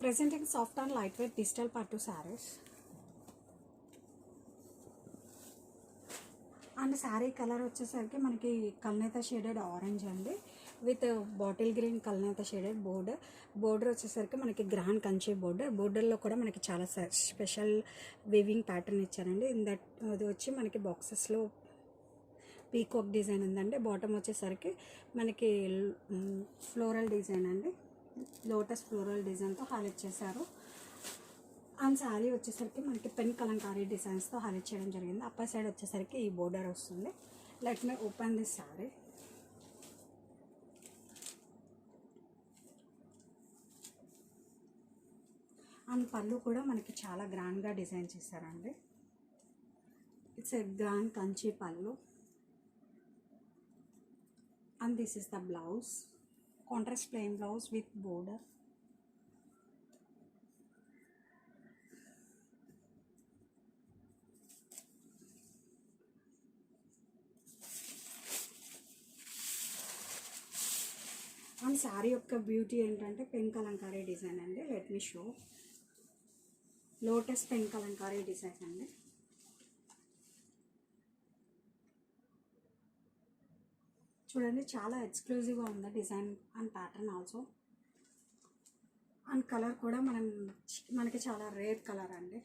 Presenting soft and light weight digital పట్టు saris. And sari colour వచ్చేసరికి మనకి కల్నేత షేడెడ్ ఆరెంజ్ అండి. విత్ బాటిల్ గ్రీన్ కల్నేత షేడెడ్ బోర్డర్ బోర్డర్ వచ్చేసరికి మనకి గ్రాండ్ కంచి బోర్డర్ బోర్డర్లో కూడా మనకి చాలా స్పెషల్ వివింగ్ ప్యాటర్న్ ఇచ్చారండి. ఇన్ దట్ అది వచ్చి మనకి బాక్సెస్లో పీకాక్ డిజైన్ ఉందండి. బాటమ్ వచ్చేసరికి మనకి ఫ్లోరల్ డిజైన్ అండి. లోటస్ ఫ్లోరల్ డిజైన్తో హైలైట్ చేశారు. అండ్ శారీ వచ్చేసరికి మనకి పెన్ కలంకారీ డిజైన్స్తో హైలైట్ చేయడం జరిగింది. అప్పర్ సైడ్ వచ్చేసరికి ఈ బోర్డర్ వస్తుంది. Let me open this sari. And పళ్ళు కూడా మనకి చాలా గ్రాండ్గా డిజైన్ చేశారండి. ఇట్స్ ఎ గ్రాండ్ కంచి పళ్ళు. And this is the blouse. Contrast plain blouse with border and sari యొక్క బ్యూటీ ఏంటంటే పెన్ కలంకారీ డిజైన్ అండి. Let me show lotus pen Kalamkari design అండి. చూడండి చాలా ఎక్స్క్లూజివ్గా ఉంది design and pattern also and colour కూడా మనం మనకి చాలా రేర్ కలర్ అండి.